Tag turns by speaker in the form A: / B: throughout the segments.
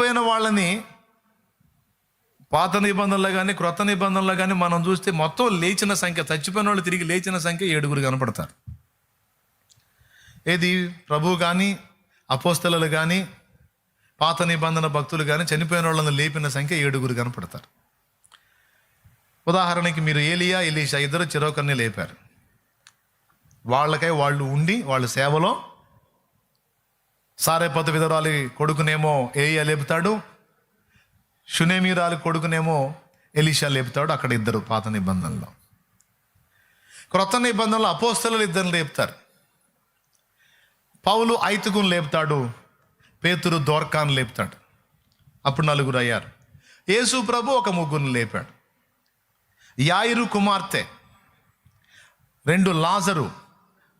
A: చనిపోయిన వాళ్ళని పాత నిబంధనలు కానీ క్రొత్త నిబంధనలు కానీ మనం చూస్తే మొత్తం లేచిన సంఖ్య చచ్చిపోయిన వాళ్ళు తిరిగి లేచిన సంఖ్య ఏడుగురు కనపడతారు. ఏది? ప్రభువు కానీ అపోస్తలలు కానీ పాత నిబంధన భక్తులు కానీ చనిపోయిన వాళ్ళని లేపిన సంఖ్య ఏడుగురు కనపడతారు. ఉదాహరణకి మీరు ఏలియా ఎలీషా ఇద్దరు చిరొకరిని లేపారు. వాళ్ళకై వాళ్ళు ఉండి వాళ్ళ సేవలో సారేపత విధరాలి కొడుకునేమో ఏలియా లేపుతాడు షునేమీరాలి కొడుకునేమో ఎలీషా లేపుతాడు అక్కడ ఇద్దరు పాత నిబంధనలో. క్రొత్త నిబంధనలో అపోస్తలు ఇద్దరు లేపుతారు. పౌలు ఐతుకుని లేపుతాడు పేతురు దోర్కాన్ లేపుతాడు. అప్పుడు నలుగురు అయ్యారు. యేసు ప్రభు ఒక ముగ్గురిని లేపాడు. యాయిరు కుమార్తె రెండు లాజరు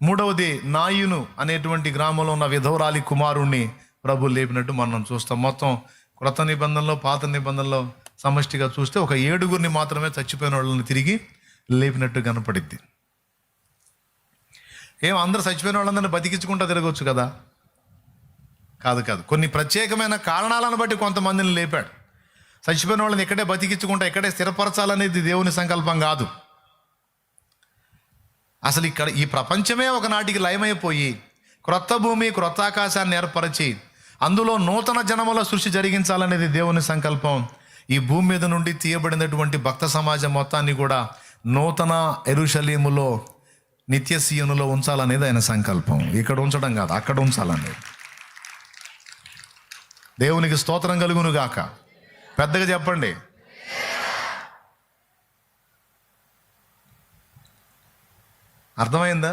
A: మూడవది నాయును అనేటువంటి గ్రామంలో ఉన్న విధవరాలి కుమారుణ్ణి ప్రభు లేపినట్టు మనం చూస్తాం. మొత్తం క్రొత్త నిబంధనలో పాత నిబంధనలో సమష్టిగా చూస్తే ఒక ఏడుగురిని మాత్రమే చచ్చిపోయిన వాళ్ళని తిరిగి లేపినట్టు కనపడిద్ది. ఏం అందరు చచ్చిపోయిన వాళ్ళందరినీ బతికించుకుంటా తిరగవచ్చు కదా? కాదు కాదు. కొన్ని ప్రత్యేకమైన కారణాలను బట్టి కొంతమందిని లేపాడు. చచ్చిపోయిన వాళ్ళని ఇక్కడే బతికించుకుంటా ఇక్కడే స్థిరపరచాలనేది దేవుని సంకల్పం కాదు. అసలు ఇక్కడ ఈ ప్రపంచమే ఒకనాటికి లయమైపోయి క్రొత్త భూమి క్రొత్త ఆకాశాన్ని ఏర్పరిచి అందులో నూతన జనముల సృష్టి జరిగించాలనేది దేవుని సంకల్పం. ఈ భూమి మీద నుండి తీయబడినటువంటి భక్త సమాజం మొత్తాన్ని కూడా నూతన ఎరుషలీములో నిత్య సీయనులో ఉంచాలనేది ఆయన సంకల్పం. ఇక్కడ ఉంచడం కాదు అక్కడ ఉంచాలనేది. దేవునికి స్తోత్రం కలుగును గాక పెద్దగా చెప్పండి. అర్థమైందా?